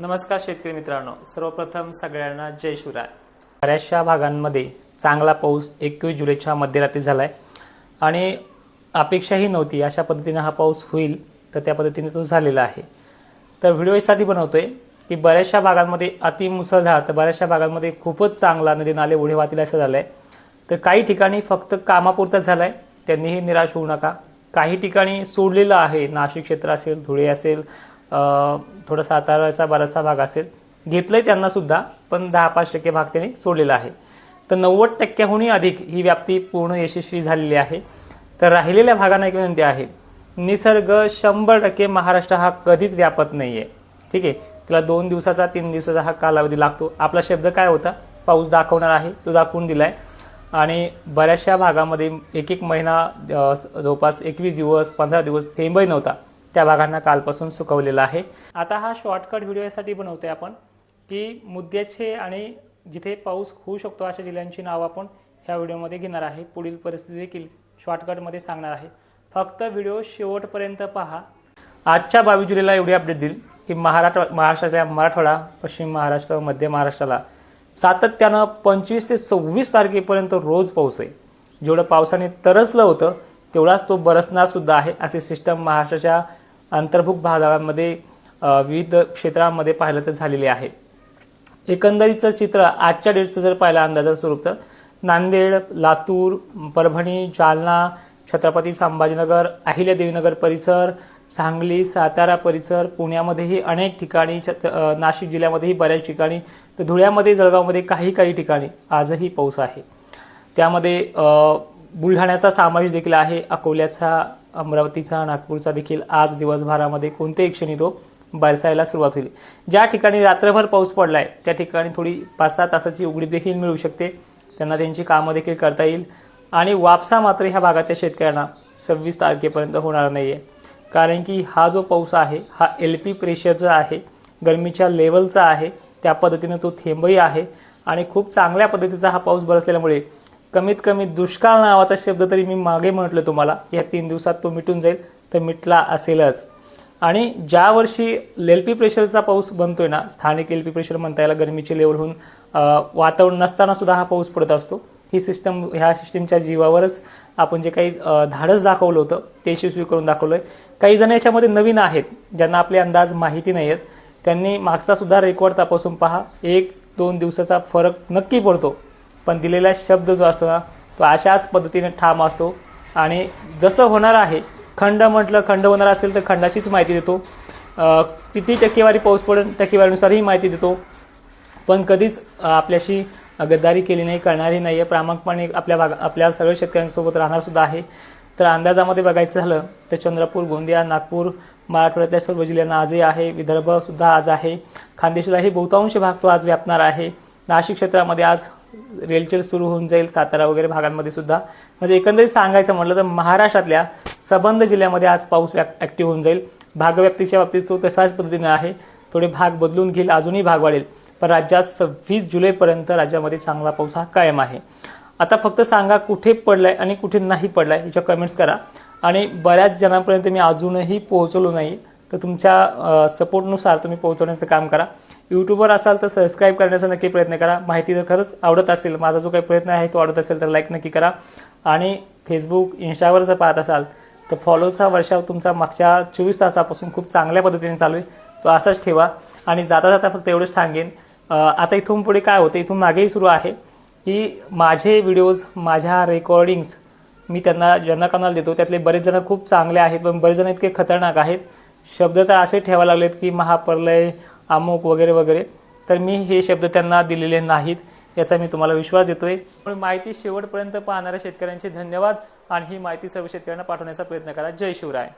नमस्कार शेतकरी मित्रांनो सर्वप्रथम सगळ्यांना जय शिवराय. बऱ्याचशा भागांमध्ये चांगला पाऊस एकवीस जुलैच्या मध्यरात्री झाला आहे आणि अपेक्षाही नव्हती अशा पद्धतीनं हा पाऊस होईल तर त्या पद्धतीने तो झालेला आहे. तर व्हिडिओ यासाठी आहे की बऱ्याचशा भागांमध्ये अति मुसळधार तर बऱ्याचशा भागांमध्ये खूपच चांगला नदी नाले ओढे वाहतील असं झालं आहे तर काही ठिकाणी फक्त कामापुरताच आहे त्यांनीही निराश होऊ नका. काही ठिकाणी सोडलेलं आहे नाशिक क्षेत्र असेल धुळे असेल थोडा साताराचा बराचसा भाग असेल. घेतलं आहे त्यांनासुद्धा पण दहा पाच टक्के भाग त्यांनी सोडलेला आहे. तर नव्वद टक्क्याहूनही अधिक ही व्याप्ती पूर्ण यशस्वी झालेली आहे. तर राहिलेल्या भागांना एक विनंती आहे. निसर्ग शंभर टक्के महाराष्ट्र हा कधीच व्यापत नाही आहे ठीक आहे? तुला दोन दिवसाचा तीन दिवसाचा हा कालावधी लागतो. आपला शब्द काय होता? पाऊस दाखवणार आहे तो दाखवून दिला आहे आणि बऱ्याचशा भागामध्ये एक एक महिना जवळपास एकवीस दिवस पंधरा दिवस थेंबही नव्हता. त्या भागांना कालपासून सुकवलेला आहे. आता हा शॉर्टकट व्हिडिओ यासाठी बनवतोय आपण की मुद्द्याचे आणि जिथे पाऊस होऊ शकतो अशा जिल्ह्यांची नावं आपण ह्या व्हिडिओमध्ये घेणार आहे. पुढील परिस्थिती देखील शॉर्टकटमध्ये सांगणार आहे. फक्त व्हिडिओ शेवटपर्यंत पहा. आजच्या बावीस जुलैला एवढी अपडेट देईल की महाराष्ट्र महाराष्ट्रातल्या मराठवाडा पश्चिम महाराष्ट्र मध्य महाराष्ट्राला सातत्यानं पंचवीस ते सव्वीस तारखेपर्यंत रोज पाऊस आहे. जेवढं पावसाने तरसलं होतं तेवढाच तो बरसणारसुद्धा आहे. असे सिस्टम महाराष्ट्राच्या अंतर्भूत भागामध्ये विविध क्षेत्रांमध्ये पाहिलं तर झालेले आहे. एकंदरीचं चित्र आजच्या डेटचं जर पाहिलं अंदाजा स्वरूप तर नांदेड लातूर परभणी जालना छत्रपती संभाजीनगर अहिल्यादेवीनगर परिसर सांगली सातारा परिसर पुण्यामध्येही अनेक ठिकाणी छत नाशिक जिल्ह्यामध्येही बऱ्याच ठिकाणी तर धुळ्यामध्ये जळगावमध्ये काही काही ठिकाणी आजही पाऊस आहे. त्यामध्ये बुलढाण्याचा समावेश देखील आहे अकोल्याचा अमरावतीचा नागपूरचा देखील आज दिवसभरामध्ये कोणत्याही क्षणी तो बरसायला सुरुवात होईल. ज्या ठिकाणी रात्रभर पाऊस पडलाय त्या ठिकाणी थोडी पाच सहा तासाची उघडीप देखील मिळू शकते. त्यांना त्यांची कामं देखील करता येईल. आणि वापसा मात्र ह्या भागातल्या शेतकऱ्यांना सव्वीस तारखेपर्यंत होणार नाही आहे कारण की हा जो पाऊस आहे हा एल पी प्रेशरचा आहे गरमीच्या लेवलचा आहे त्या पद्धतीनं तो थेंबही आहे. आणि खूप चांगल्या पद्धतीचा हा पाऊस बरसलेल्यामुळे कमीत कमी दुष्काळ नावाचा शब्द तरी मी मागे म्हटलं तुम्हाला. या तीन दिवसात तो मिटून जाईल तर मिटला असेलच. आणि ज्या वर्षी एल पी प्रेशरचा पाऊस बनतोय ना स्थानिक एल पी प्रेशर म्हणता याला गरमीची लेवलहून वातावरण नसताना सुद्धा हा पाऊस पडत असतो. ही सिस्टम ह्या सिस्टीमच्या जीवावरच आपण जे काही धाडस दाखवलं होतं ते यशस्वी करून दाखवलं आहे काही जण याच्यामध्ये नवीन आहेत ज्यांना आपले अंदाज माहिती नाही आहेत त्यांनी मागचा सुद्धा रेकॉर्ड तपासून पहा. एक दोन दिवसाचा फरक नक्की पडतो. पण दिलेला शब्द जो असतो ना तो अशाच पद्धतीने ठाम असतो. आणि जसं होणार आहे खंड म्हटलं खंड होणार असेल तर खंडाचीच माहिती देतो. किती टक्केवारी पाऊस पडेल टक्केवारीनुसार ही माहिती देतो. पण कधीच आपल्याशी गद्दारी केली नाही करणारी नाही आहे प्रामाणिकपणे आपल्या भाग आपल्या सगळ्या शेतकऱ्यांसोबत राहणारसुद्धा आहे. तर अंदाजामध्ये बघायचं झालं तर चंद्रपूर गोंदिया नागपूर मराठवाड्यातल्या सर्व जिल्ह्यांना आजही आहे. विदर्भसुद्धा आज आहे. खानदेशलाही बहुतांश भाग तो आज व्यापणार आहे. नाशिक क्षेत्रामध्ये आज रेलचेल सुरू होऊन जाईल सातारा वगैरे भागांमध्ये सुद्धा. म्हणजे एकंदरीत सांगायचं म्हटलं तर महाराष्ट्रातल्या सबंध जिल्ह्यामध्ये आज पाऊस ॲक्टिव्ह होऊन जाईल. भागव्याप्तीच्या बाबतीत तो तसाच पद्धतीने आहे. थोडे भाग बदलून घेईल अजूनही भाग वाढेल. पण राज्यात सव्वीस जुलैपर्यंत राज्यामध्ये चांगला पाऊस हा कायम आहे. आता फक्त सांगा कुठे पडलाय आणि कुठे नाही पडलाय ह्याच्या कमेंट्स करा. आणि बऱ्याच जणांपर्यंत मी अजूनही पोहोचलो नाही. तर तुमच्या सपोर्टनुसार तुम्ही पोहोचवण्याचं काम करा. यूट्यूबवर असाल तर सबस्क्राईब करण्याचा नक्की प्रयत्न करा. माहिती जर खरंच आवडत असेल माझा जो काही प्रयत्न आहे तो आवडत असेल तर लाईक नक्की करा. आणि फेसबुक इन्स्टावर जर पाहत असाल तर फॉलोचा वर्षाव तुमचा मागच्या चोवीस तासापासून खूप चांगल्या पद्धतीने चालू आहे. तो असाच ठेवा. आणि जाता जाता फक्त एवढंच सांगेन आता इथून पुढे काय होतं? इथून मागेही सुरू आहे की माझे व्हिडिओज माझ्या रेकॉर्डिंग्स मी त्यांना ज्यांना कनाल देतो त्यातले बरेच जण खूप चांगले आहेत पण बरेच जण इतके खतरनाक आहेत. शब्द तर असे ठेवायला लागलेत की महाप्रलय अमुक वगैरे वगैरे. तर मी हे शब्द त्यांना दिलेले नाहीत याचा मी तुम्हाला विश्वास देतोय. पण माहिती शेवटपर्यंत पाहणाऱ्या शेतकऱ्यांचे धन्यवाद आणि ही माहिती सर्व शेतकऱ्यांना पाठवण्याचा प्रयत्न करा. जय शिवराय.